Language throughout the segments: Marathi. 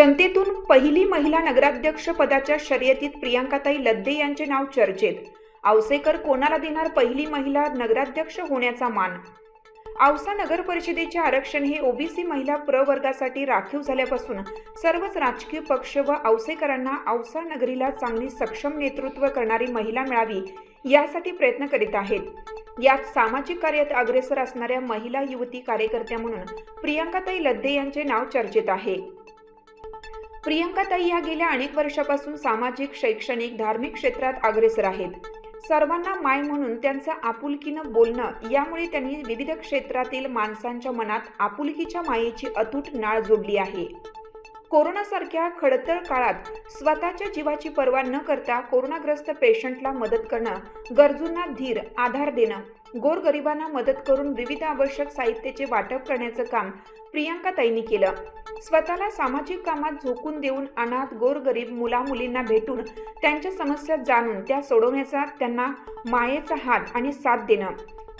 जनतेतून पहिली महिला नगराध्यक्ष पदाच्या शर्यतीत प्रियांकाताई लद्दे यांचे नाव चर्चेत. औसेकर कोणाला देणार पहिली महिला नगराध्यक्ष होण्याचा मान? औसा नगर परिषदेचे आरक्षण हे ओबीसी महिला प्रवर्गासाठी राखीव झाल्यापासून सर्वच राजकीय पक्ष व औसेकरांना औसा नगरीला चांगली सक्षम नेतृत्व करणारी महिला मिळावी यासाठी प्रयत्न करीत आहेत. यात सामाजिक कार्यात अग्रेसर असणाऱ्या महिला युवती कार्यकर्त्या म्हणून प्रियांकाताई लद्दे यांचे नाव चर्चेत आहे. प्रियंकाताई या गेल्या अनेक वर्षापासून सामाजिक शैक्षणिक धार्मिक क्षेत्रात अग्रेसर आहेत. सर्वांना माय म्हणून त्यांचं आपुलकीनं बोलणं यामुळे त्यांनी विविध क्षेत्रातील माणसांच्या मनात आपुलकीच्या मायेची अतूट नाळ जोडली आहे. कोरोनासारख्या खडतर काळात स्वतःच्या जीवाची पर्वा न करता कोरोनाग्रस्त पेशंटला मदत करणं गरजूंना धीर आधार देणं गोरगरिबांना मदत करून विविध आवश्यक साहित्याचे वाटप करण्याचं काम प्रियांकाताईंनी केलं. स्वतःला सामाजिक कामात झोकून देऊन अनाथ गोरगरीब मुलामुलींना भेटून त्यांच्या समस्या जाणून त्या सोडवण्याचा त्यांना मायेचा हात आणि साथ देणं.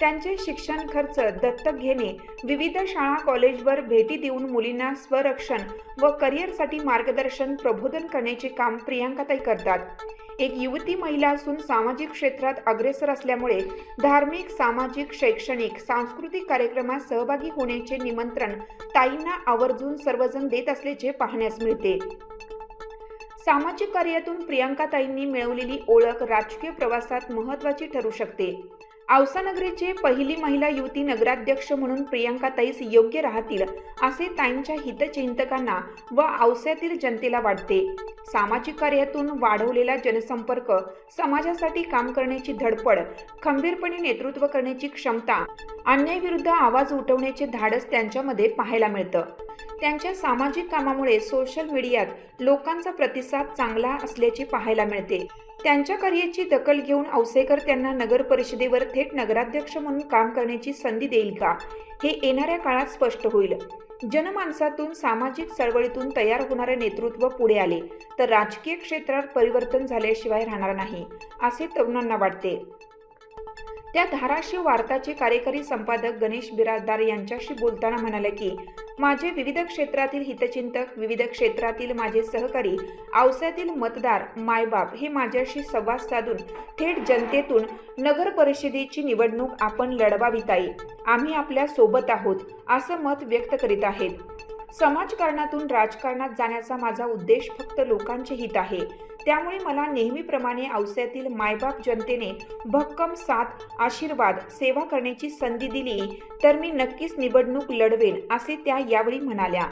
त्यांचे शिक्षण खर्च दत्तक घेणे विविध शाळा कॉलेजवर भेटी देऊन मुलींना स्वरक्षण व करिअरसाठी मार्गदर्शन प्रबोधन करण्याचे काम प्रियांकाताई करतात. एक युवती महिला असून सामाजिक क्षेत्रात अग्रेसर असल्यामुळे धार्मिक सामाजिक शैक्षणिक सांस्कृतिक कार्यक्रमात सहभागी होण्याचे निमंत्रण ताईंना आवर्जून सर्वजण देत असल्याचे पाहण्यास मिळते. सामाजिक कार्यातून प्रियांकाताईंनी मिळवलेली ओळख राजकीय प्रवासात महत्त्वाची ठरू शकते. औसानगरीची पहिली महिला युवती नगराध्यक्ष म्हणून प्रियांकाताईच योग्य राहतील असे ताईंच्या हितचिंतकांना व औस्यातील जनतेला वाटते. सामाजिक कार्यातून वाढवलेला जनसंपर्क समाजासाठी काम करण्याची धडपड खंबीरपणे नेतृत्व करण्याची क्षमता अन्यायविरुद्ध आवाज उठवण्याचे धाडस त्यांच्यामध्ये पाहायला मिळतं. त्यांच्या सामाजिक कामामुळे सोशल मीडियात लोकांचा प्रतिसाद चांगला असल्याचे पाहायला मिळते. त्यांच्या कार्याची दखल घेऊन औसेकर त्यांना नगर परिषदेवर थेट नगराध्यक्ष म्हणून काम करण्याची संधी देईल का? हे येणाऱ्या काळात स्पष्ट होईल. जनमानसातून सामाजिक चळवळीतून तयार होणारे नेतृत्व पुढे आले. तर राजकीय क्षेत्रात परिवर्तन झाल्याशिवाय राहणार नाही असे तरुणांना वाटते. त्या धाराशिव वार्ताचे कार्यकारी संपादक गणेश बिराजदार यांच्याशी बोलताना म्हणाले की माझे विविध क्षेत्रातील हितचिंतक विविध क्षेत्रातील माझे सहकारी आवसातील मतदार मायबाप हे माझ्याशी संवाद साधून थेट जनतेतून नगर परिषदेची निवडणूक आपण लढवावी ताई. आम्ही आपल्यासोबत आहोत असं मत व्यक्त करीत आहेत. समाजकारणातून राजकारणात जाण्याचा माझा उद्देश फक्त लोकांचे हित आहे. त्यामुळे मला नेहमीप्रमाणे औस्यातील मायबाप जनतेने भक्कम साथ आशीर्वाद सेवा करण्याची संधी दिली तर मी नक्कीच निवडणूक लढवेन असे त्या यावेळी म्हणाल्या.